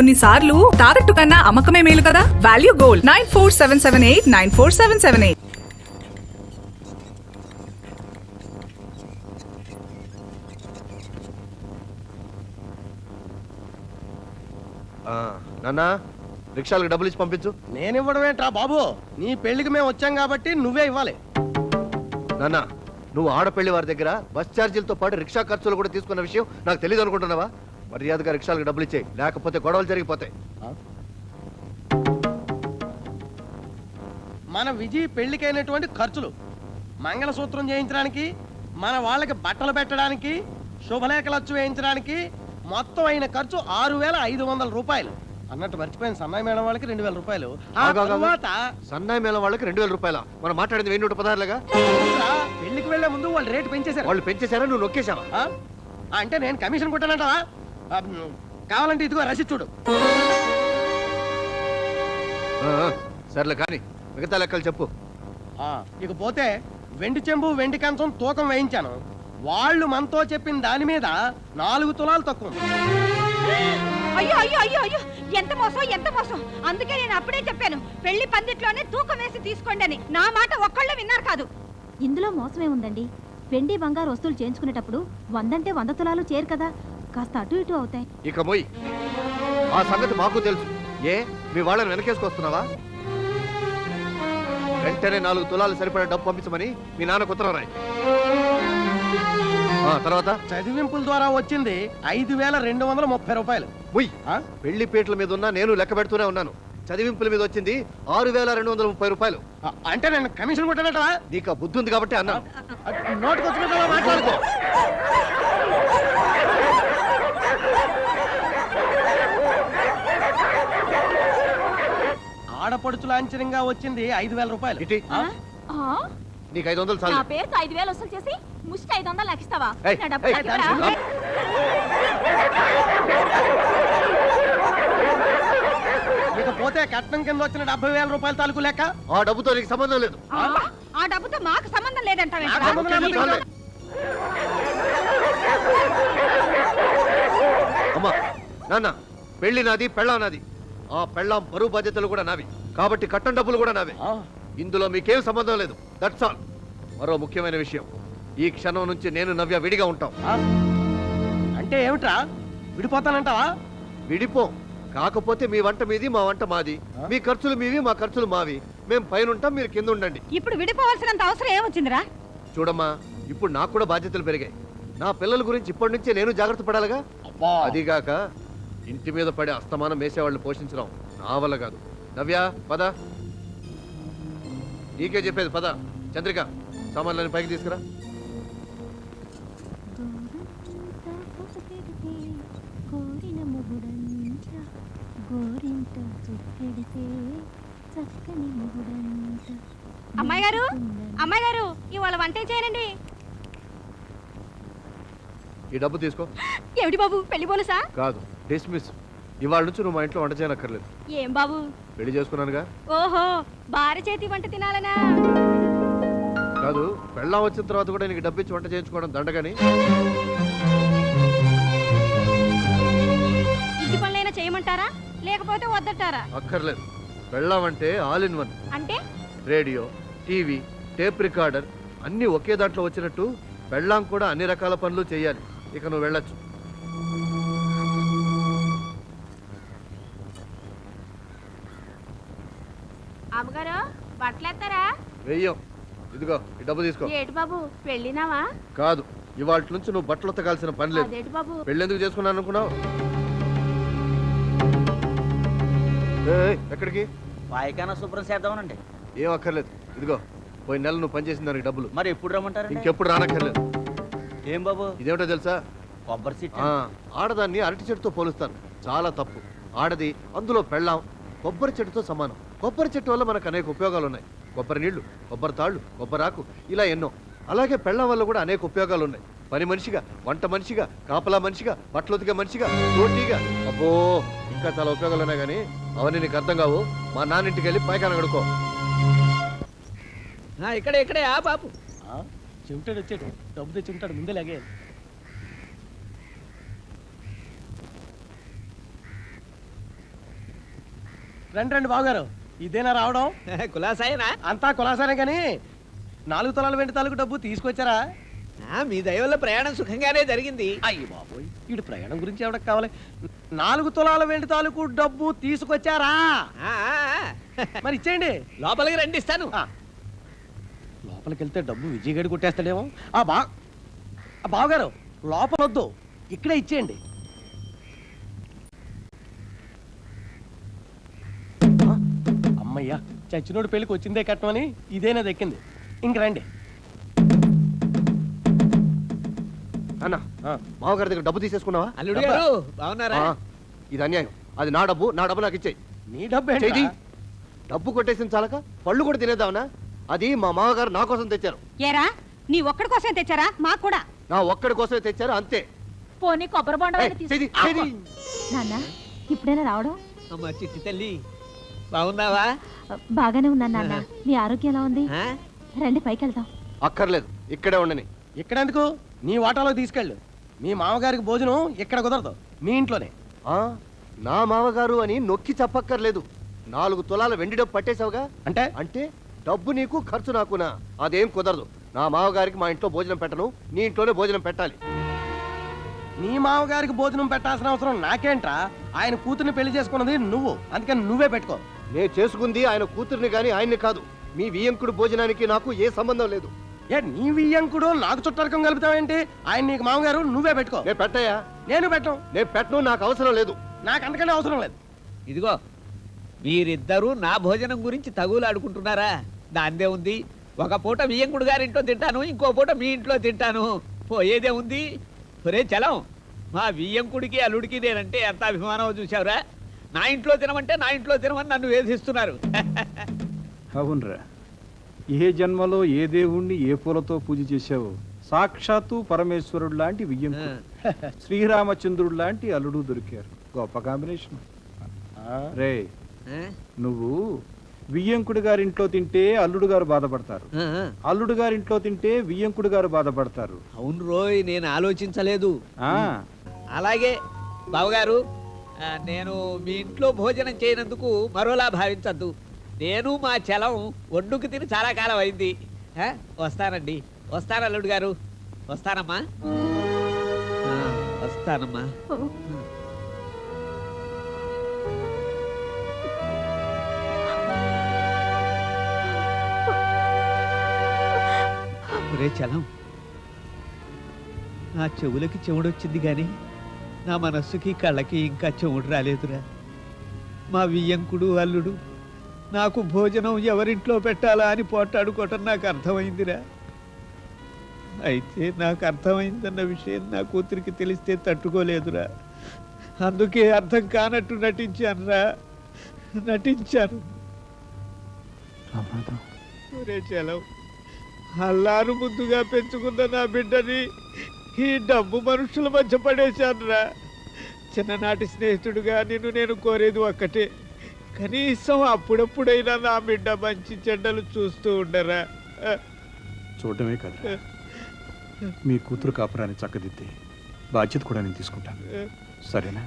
కొన్నిసార్లు తాకట్టు కన్నా అమ్మకమే మేలు కదా? Value gold nine four seven seven eight nine four seven seven eight ఆ, నాన్నా రిక్షాలకు డబ్బులు ఇచ్చి పంపించు. నేను ఇవ్వడం ఏంట్రా బాబు? నీ పెళ్ళికి మేము వచ్చాం కాబట్టి నువ్వే ఇవ్వాలి. నాన్న నువ్వు ఆడపెళ్ళి వారి దగ్గర బస్ ఛార్జీలతో పాటు రిక్షా ఖర్చులు కూడా తీసుకున్న విషయం నాకు తెలియదు అనుకుంటున్నావా మర్యాదగా రిక్షాలకు డబ్బులు ఇచ్చేయి. లేకపోతే గొడవలు జరిగిపోతాయి. మన విజయ్ పెళ్ళికైనటువంటి ఖర్చులు. మంగళసూత్రం చేయించడానికి మన వాళ్ళకి బట్టలు పెట్టడానికి శుభలేఖలు అచ్చు వేయించడానికి మొత్తం అయిన ఖర్చు ఆరు వేల ఐదు వందల రూపాయలు. అన్నట్టు మర్చిపోయిన. సన్నాయి మేడం వాళ్ళకి రెండు వేల రూపాయలు. ఆ. తర్వాత సన్నాయి మేళం వాళ్ళకి రెండు వేల రూపాయల. మనం మాట్లాడింది వెయ్యి నూట పదహారులుగా? పెళ్ళికి వెళ్ళే ముందు వాళ్ళు రేటు పెంచేశారు. వాళ్ళు పెంచేశారా? నువ్వు నొక్కేశావా? అంటే నేను కమిషన్ కొట్టానంటావా? కావాలంటే ఇదిగో రసీదు చూడు. సర్లే కానీ మిగతా లెక్కలు చెప్పు. ఆ, ఇక పోతే వెండి చెంబు వెండి కంచం తూకం వేయించాను. వాళ్ళు మనతో చెప్పిన దాని మీద నాలుగు తులాలు తక్కువ. అయ్యో అయ్యో అయ్యో అయ్యో ఎంత మోసం ఎంత మోసం. అందుకే నేను అప్పుడే చెప్పాను పెళ్ళి పందిట్లోనే తూకం వేసి తీసుకోండి అని. నా మాట ఒక్కళ్ళు విన్నారు కాదు. ఇందులో మోసమే ఉందండి వెండి బంగారు వస్తువులు చేయించుకునేటప్పుడు వందంటే వంద తులాలు చేరు కదా. కాస్త అటు ఇటు అవుతాయి. ఇక మొయ్. ఆ సంగతి మాకు తెలుసు. ఏ? మీ వాళ్ళని వెనకేసుకొస్తున్నావా? వెంటనే నాలుగు తులాలు సరిపడే డబ్బు పంపించమని మీ నాన్న ఉత్తరం రాయి ఆ, తర్వాత? చదివింపుల ద్వారా వచ్చింది ఐదు వేల రెండు వందల ముప్పై రూపాయలు. ముయ్. ఆ? పెళ్ళి పీటల మీద ఉన్నా నేను లెక్క పెడుతూనే ఉన్నాను. చదివింపుల మీద వచ్చింది ఆరు వేల రెండు వందల ముప్పై రూపాయలు. ఆ, అంటే నేను కమిషన్ కొట్టానటవా నీకు ఆ బుద్ధి ఉంది కాబట్టి అన్నాను. నోటికి వచ్చినట్టు మాట్లాడుకో. ఆడపడుచు లాంఛనంగా వచ్చింది ఐదు వేల రూపాయలు. ఇటీ. ఆ? నీకు ఐదు వందలు నా చాలు పేరుతో ఐదు వేలు వసూలు చేసి ముష్టి ఐదు వందలు నాకు ఇస్తావా ఏయ్, నా డబ్బు ఏయ్, నాకు ఇవ్వరా? దానికి- ఇకపోతే కట్నం కింద వచ్చిన డెబ్బై వేల రూపాయల తాలూకు లెక్క? ఆ డబ్బుతో నీకు సంబంధం లేదు. ఆ? డబ్బుతో మాకు సంబంధం? నాకు సంబంధం లేదు. చాలే. అమ్మా. నాన్న పెళ్ళి నాది పెళ్ళాం నాది. ఆ పెళ్ళాం బరువు బాధ్యతలు కూడా నావి. కాబట్టి కట్టం డబ్బులు కూడా నావే. ఇందులో మీకేం సంబంధం లేదు. దట్స్ ఆల్ మరో ముఖ్యమైన విషయం. ఈ క్షణం నుంచి నేను నవ్య విడిగా ఉంటాం? అంటే ఏమిట్రా? విడిపోతానంటావా? విడిపోం. కాకపోతే మీ వంట మీది మా వంట మాది. మీ ఖర్చులు మీవి మా ఖర్చులు మావి. మేము పైన ఉంటాం మీరు కింద ఉండండి ఇప్పుడు విడిపోవాల్సినంత అవసరం ఏమొచ్చిందిరా? చూడమ్మా ఇప్పుడు నాకు కూడా బాధ్యతలు పెరిగాయి. నా పిల్లల గురించి ఇప్పటి నుంచే నేను జాగ్రత్త పడాలిగా? అదిగాక ఇంటి మీద పడే అస్తమానం వేసేవాళ్ళు పోషించడం నా వల్ల కాదు. నవ్య పద. నీకే చెప్పేది పద. చంద్రిక సామాన్లని పైకి తీసుకురా. అమ్మాయి గారు అమ్మాయి గారు ఇవాళ వంట చేయనండి ఈ డబ్బు తీసుకో. ఏమిటి బాబు పెళ్ళి పోలుసా కాదు డిస్మిస్. ఇవాళ నుంచి నువ్వు మా ఇంట్లో వంట చేయనక్కర్లేదు. ఏం బాబు? పెళ్ళి చేసుకున్నానుగా. ఓహో భార్య చేతి వంట తినాలనా? కాదు పెళ్ళాం వచ్చిన తర్వాత కూడా నీకు డబ్బు ఇచ్చి వంట చేయించుకోవడం దండగని. ఇంటి పనులైనా చేయమంటారా? లేకపోతే వద్దటారా? అక్కర్లేదు. పెళ్ళాం అంటే ఆల్ ఇన్ వన్. అంటే? రేడియో టీవీ టేప్ రికార్డర్ అన్నీ ఒకే దాంట్లో వచ్చినట్టు పెళ్ళాం కూడా అన్ని రకాల పనులు చేయాలి. ఇక నువ్వు వెళ్ళొచ్చు. వెయ్యం. ఇదిగో ఈ డబ్బు తీసుకో. ఏటి బాబు పెళ్ళినావా కాదు ఇవాళ నుంచి నువ్వు బట్టలు ఉతకాల్సిన పని లేదు. అదేటి బాబు? పెళ్ళి ఎందుకు చేసుకున్నాను అనుకున్నావు? ఏయ్, ఎక్కడికి? పాయకాన శుభ్రం చేద్దామనండి. ఏం అక్కర్లేదు. ఇదిగో పోయిన నెల నువ్వు పనిచేసిన దానికి డబ్బులు. మరి ఎప్పుడు రమ్మంటారండి? ఇంకెప్పుడు రానక్కర్లేదు. ఏం బాబు? ఇదేమిటో తెలుసా? కొబ్బరి చెట్టు. ఆ, ఆడదాన్ని అరటి చెట్టుతో పోలుస్తాను చాలా తప్పు. ఆడది అందులో పెళ్ళాం కొబ్బరి చెట్టుతో సమానం. కొబ్బరి చెట్టు వల్ల మనకు అనేక ఉపయోగాలు ఉన్నాయి కొబ్బరి నీళ్ళు కొబ్బరి తాళ్ళు కొబ్బరాకు ఇలా ఎన్నో. అలాగే పెళ్ళాం వల్ల కూడా అనేక ఉపయోగాలు ఉన్నాయి పని మనిషిగా వంట మనిషిగా కాపలా మనిషిగా బట్టలు ఉతికే మనిషిగా రోటీగా. అబ్బో ఇంకా చాలా ఉపయోగాలు ఉన్నాయి కానీ అవన్నీ నీకు అర్థం కావు. మా నాన్నింటికి వెళ్ళి పైకాన కడుకో ఇక్కడ ఇక్కడే ఆ బాబు. ఆ? చెవిటాడు వచ్చాడు. డబ్బు తెచ్చి ఉంటాడు ముందే లాగే రండి రండి బావగారు. ఇదేనా రావడం? కులాసాయనా? అంతా కులాసానే కానీ నాలుగు తలాల వెండి తాలూకు డబ్బు తీసుకొచ్చారా? ఆ, మీ దయ వల్ల ప్రయాణం సుఖంగానే జరిగింది. అయ్యి బాబోయ్ వీడు ప్రయాణం గురించి ఎవరికి కావాలి? నాలుగు తులాల వెండి తాలూకు డబ్బు తీసుకొచ్చారా. మరి ఇచ్చేయండి. లోపలికి రండి ఇస్తాను. లోపలికి వెళ్తే డబ్బు విజయగడి కొట్టేస్తాడేమో. ఆ బా ఆ బావగారు లోపలొద్దు. ఇక్కడే ఇచ్చేయండి. అమ్మయ్యా చచ్చినోడు పెళ్ళికి వచ్చిందే కట్టమని ఇదేనా దక్కింది? ఇంక రండి. అన్న మామగారి దగ్గర డబ్బు తీసేసుకున్నావా? అల్లుడు గారు బాగున్నారా? ఆ, ఇది అన్యాయం. అది నా డబ్బు నా డబ్బు నాకు ఇచ్చేయి. నీ డబ్బు చేయి డబ్బు కొట్టేసిన చాలక పళ్ళు కూడా తినేద్దామనా అది మా మామగారు నా కోసం తెచ్చారు. ఏరా నీ ఒక్కడి కోసం తెచ్చారా? మాకు కూడా. నా ఒక్కడి కోసమే తెచ్చారు అంతే. పోనీ కొబ్బరి బొండం ఏయ్. నాన్న ఇప్పుడైనా రావడం? అమ్మ చిట్టి తల్లి బాగున్నావా? బాగానే ఉన్నాను నాన్న. మీ ఆరోగ్యం ఎలా ఉంది? ఆ? రండి పైకి వెళ్దాం అక్కర్లేదు. ఇక్కడే ఉండని ఇక్కడెందుకు? నీ వాటాలో తీసుకెళ్ళు. మీ మామగారికి భోజనం ఇక్కడ కుదరదు. మీ ఇంట్లోనే. ఆ, నా మామగారు అని నొక్కి చెప్పక్కర్లేదు. నాలుగు తులాల వెండి డబ్బు పట్టేశావుగా? అంటే? అంటే డబ్బు నీకు ఖర్చు నాకునా? అదేం కుదరదు. నా మామగారికి మా ఇంట్లో భోజనం పెట్టను. నీ ఇంట్లోనే భోజనం పెట్టాలి. నీ మామగారికి భోజనం పెట్టాల్సిన అవసరం నాకేంట్రా? ఆయన కూతుర్ని పెళ్ళి చేసుకున్నది నువ్వు. అందుకని నువ్వే పెట్టుకో. నేను చేసుకుంది ఆయన కూతుర్ని గాని ఆయన్ని కాదు. మీ వియంకుడు భోజనానికి నాకు ఏ సంబంధం లేదు. ఏ నీ వియ్యంకుడు నాకు చుట్టరకం కలుపుతావేంటి? ఆయన నీకు మామగారు నువ్వే పెట్టుకో. నేను పెట్టయా నేను పెట్టను. నేను పెట్టను నాకు అవసరం లేదు. నాకు అంతకంటే అవసరం లేదు. ఇదిగో మీరిద్దరూ నా భోజనం గురించి తగులాడుకుంటున్నారా? దాందే ఉంది. ఒక పూట వియ్యంకుడు గారింట్లో తింటాను ఇంకో పూట మీ ఇంట్లో తింటాను. పోయేదే ఉంది. ఒరే చలం మా వియ్యంకుడికి అల్లుడికి నేనంటే ఎంత అభిమానం చూసావురా నా ఇంట్లో తినమంటే నా ఇంట్లో తినమని నన్ను వేధిస్తున్నారు. అవునరా. ఏ జన్మలో ఏ దేవుణ్ణి ఏ పూలతో పూజ చేశావో సాక్షాత్తు పరమేశ్వరుడు లాంటి వియ్యంకు శ్రీరామచంద్రుడు లాంటి అల్లుడు దొరికారు. గొప్ప కాంబినేషన్. రే? నువ్వు వియ్యంకుడి గారింట్లో తింటే అల్లుడు గారు బాధపడతారు. అల్లుడు గారింట్లో తింటే వియ్యంకుడు గారు బాధపడతారు. అవును రోయ్ నేను ఆలోచించలేదు. ఆ. అలాగే బావగారు నేను మీ ఇంట్లో భోజనం చేయనందుకు మరోలా భావించద్దు. నేను మా చలం ఒడ్డుకు తిని చాలా కాలం అయింది. వస్తానండి. వస్తాను అల్లుడు గారు. వస్తానమ్మా. వస్తానమ్మా. రే చలం నా చెవులకి చెవుడొచ్చింది కానీ నా మనస్సుకి కళ్ళకి ఇంకా చెవుడు రాలేదురా. మా వియ్యంకుడు అల్లుడు నాకు భోజనం ఎవరింట్లో పెట్టాలా అని పోటాడుకోవటం నాకు అర్థమైందిరా. అయితే నాకు అర్థమైందన్న విషయం నా కూతురికి తెలిస్తే తట్టుకోలేదురా. అందుకే అర్థం కానట్టు నటించానురా. నటించాను. అల్లారు ముద్దుగా పెంచుకున్న నా బిడ్డని ఈ డబ్బు మనుషుల మధ్య పడేశానురా. చిన్ననాటి స్నేహితుడుగా నిన్ను నేను కోరేది ఒక్కటే. కనీసం అప్పుడప్పుడైనా నా బిడ్డ మంచి చెడ్డలు చూస్తూ ఉండరా. చూడటమే కదా మీ కూతురు కాపురాన్ని చక్కదిద్ది బాధ్యత కూడా నేను తీసుకుంటాను. సరేనా?